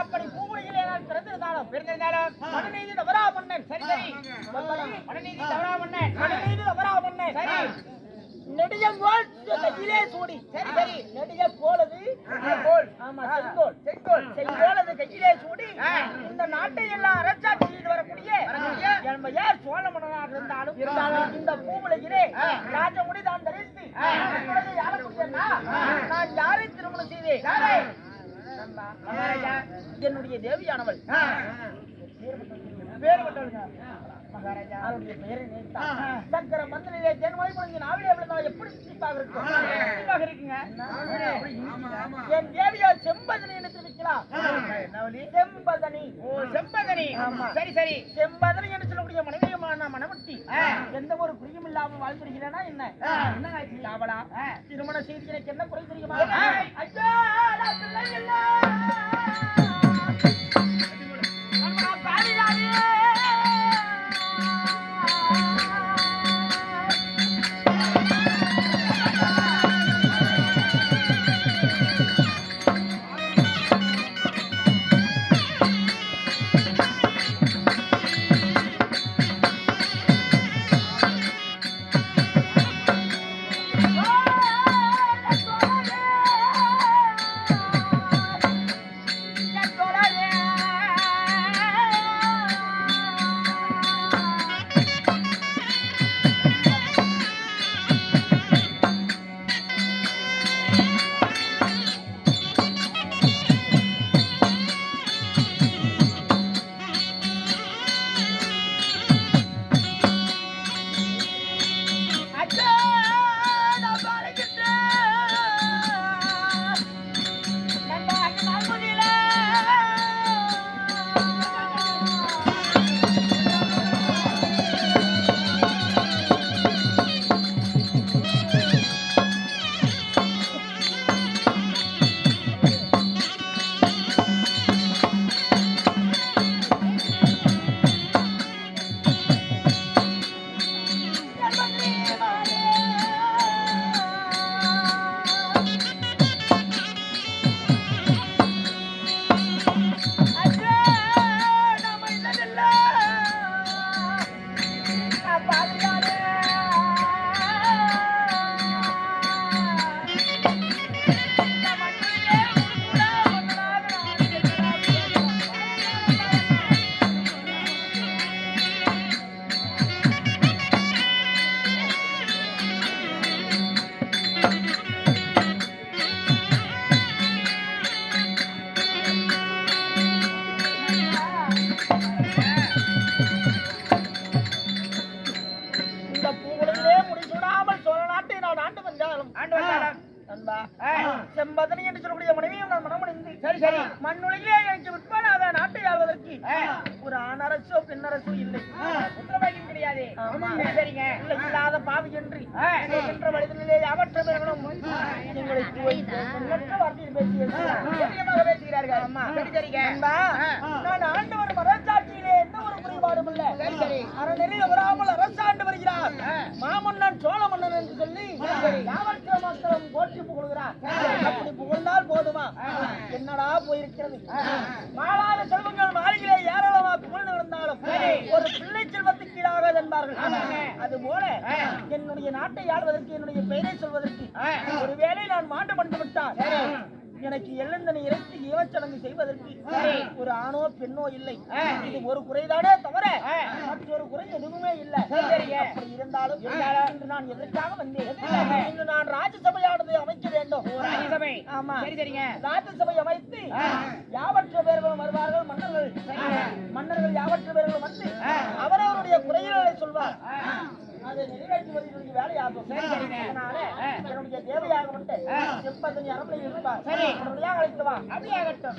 அப்படி பூமுடியிலே நான் பிறந்திருந்தாலும் பிறந்திருந்தாலும் மனுநீதி தவறா மன்னன் சரி சரி. மனுநீதி தவறா மன்னன் மனுநீதி தவறா மன்னன் சரி. நெடியங்கோல் கையிலே சூடி. சரி சரி. நெடிய கோலது கோல். ஆமா செங்கோல். செங்கோல். செங்கோலது கையிலே சூடி இந்த நாட்டை எல்லாம் அரசாட்சி செய்து வரக்கூடிய நம்ம யார் சோழ மன்னனாக இருந்தாலும் இருந்தாலும் இந்த பூமுலகிலே தேவியானவள். சக்கர மந்திரிலே தேன்மொழி பொழுது நாவிலே விழுந்தா எப்படி சிரிப்பாக இருக்குங்க. என் தேவியார் செம்பதனி என்று தெரிவிக்கலாம் செம்பதனி. ஓ செம்பதனி. சரி சரி. செம்பதனி என்று சொல்லக்கூடிய மனைவியமான மனமட்டி எந்த ஒரு குறியும் இல்லாமல் வாழ்ந்துருக்கிறேனா என்ன? என்ன அவளா திருமண செய்தி எனக்கு என்ன குறை தெரியுமா? ஐயோ! மண்ணுலகிலே எனக்கு விற்பனாத நாட்டை ஆள்வதற்கு ஒரு ஆணரசோ பெண்ணரசோ இல்லை. கிடையாது. சரிங்க இல்லை இல்லாத பாவி என்று. என்ற வழிகளிலே அவற்ற பேர்களும் எங்களை எண்ணற்ற வார்த்தையில் பேசி பேசுகிறார்கள். அம்மா சரி சரிங்க நண்பா நான் போயிருக்கிறது மாளாத செல்வங்கள் மாளிகையிலே ஏராளமா புகழ்ந்து விழுந்தாலும் ஒரு பிள்ளை செல்வத்துக்கு ஈடாகாது என்பார்கள். அது போல என்னுடைய நாட்டை ஆள்வதற்கு என்னுடைய பெயரை சொல்வதற்கு ஒருவேளை நான் மாண்டு பண்ணி விட்டால் எனக்கு எழுந்தனை இறைத்து ஈவச்சடங்கு செய்வதற்கு ஒரு ஆணோ பெண்ணோ இல்லை. இது ஒரு குறைதானே தவிர மற்றொரு குறை எதுவுமே இல்லை. அப்படி இருந்தாலும் இன்று நான் எதற்காக வந்தேன்? இன்று நான் ராஜ்யசபையானது அமைக்க வேண்டும். ஆமா. சரி சரிங்க. ராஜ்யசபை அமைத்து அதை நிறைவேற்றுவது என்னுடைய வேலையாகும் அதனால என்னுடைய தேவையாக மட்டும் செம்பதனி அரண்மனையில் இருப்பார் சரி. அழைத்து வா. அப்படியாகட்டும்.